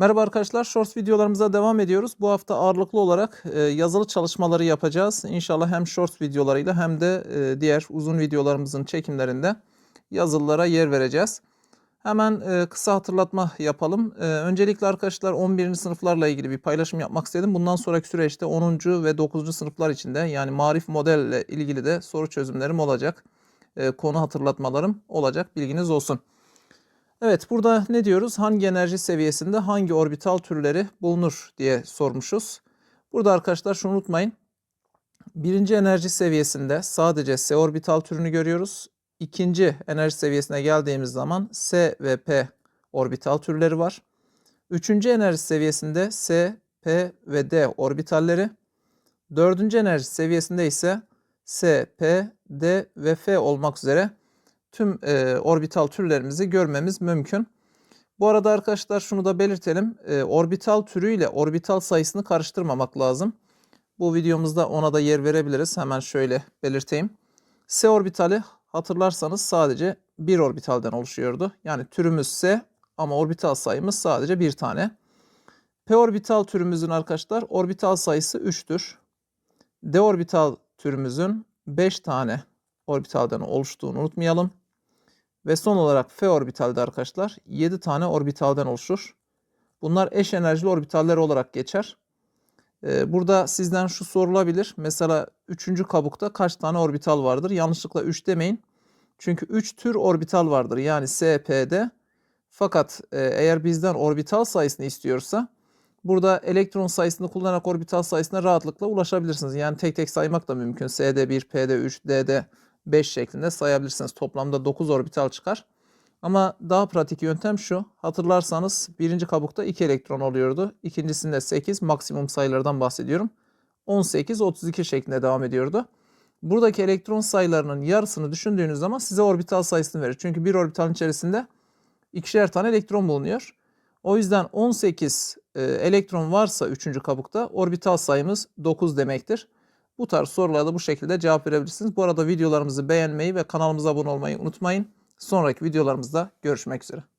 Merhaba arkadaşlar, Shorts videolarımıza devam ediyoruz. Bu hafta ağırlıklı olarak e, yazılı çalışmaları yapacağız. İnşallah hem Shorts videolarıyla hem de e, diğer uzun videolarımızın çekimlerinde yazılılara yer vereceğiz. Hemen e, kısa hatırlatma yapalım. E, öncelikle arkadaşlar 11. sınıflarla ilgili bir paylaşım yapmak istedim. Bundan sonraki süreçte 10. ve 9. sınıflar için de yani marif modelle ilgili de soru çözümlerim olacak. E, konu hatırlatmalarım olacak. Bilginiz olsun. Evet burada ne diyoruz? Hangi enerji seviyesinde hangi orbital türleri bulunur diye sormuşuz. Burada arkadaşlar şunu unutmayın. Birinci enerji seviyesinde sadece S orbital türünü görüyoruz. İkinci enerji seviyesine geldiğimiz zaman S ve P orbital türleri var. Üçüncü enerji seviyesinde S, P ve D orbitalleri. Dördüncü enerji seviyesinde ise S, P, D ve F olmak üzere tüm e, orbital türlerimizi görmemiz mümkün. Bu arada arkadaşlar şunu da belirtelim. E, orbital türüyle orbital sayısını karıştırmamak lazım. Bu videomuzda ona da yer verebiliriz. Hemen şöyle belirteyim. S orbitali hatırlarsanız sadece bir orbitalden oluşuyordu. Yani türümüz S ama orbital sayımız sadece bir tane. P orbital türümüzün arkadaşlar orbital sayısı 3'tür. D orbital türümüzün 5 tane orbitalden oluştuğunu unutmayalım. Ve son olarak F orbitalde arkadaşlar 7 tane orbitalden oluşur. Bunlar eş enerjili orbitaller olarak geçer. Ee, burada sizden şu sorulabilir. Mesela 3. kabukta kaç tane orbital vardır? Yanlışlıkla 3 demeyin. Çünkü 3 tür orbital vardır. Yani S, P, D. Fakat e, eğer bizden orbital sayısını istiyorsa burada elektron sayısını kullanarak orbital sayısına rahatlıkla ulaşabilirsiniz. Yani tek tek saymak da mümkün. S'de 1, P'de 3, D'de 5 şeklinde sayabilirsiniz. Toplamda 9 orbital çıkar. Ama daha pratik yöntem şu. Hatırlarsanız birinci kabukta 2 elektron oluyordu. İkincisinde 8 maksimum sayılardan bahsediyorum. 18, 32 şeklinde devam ediyordu. Buradaki elektron sayılarının yarısını düşündüğünüz zaman size orbital sayısını verir. Çünkü bir orbitalin içerisinde ikişer tane elektron bulunuyor. O yüzden 18 e, elektron varsa 3. kabukta orbital sayımız 9 demektir. Bu tarz sorulara da bu şekilde cevap verebilirsiniz. Bu arada videolarımızı beğenmeyi ve kanalımıza abone olmayı unutmayın. Sonraki videolarımızda görüşmek üzere.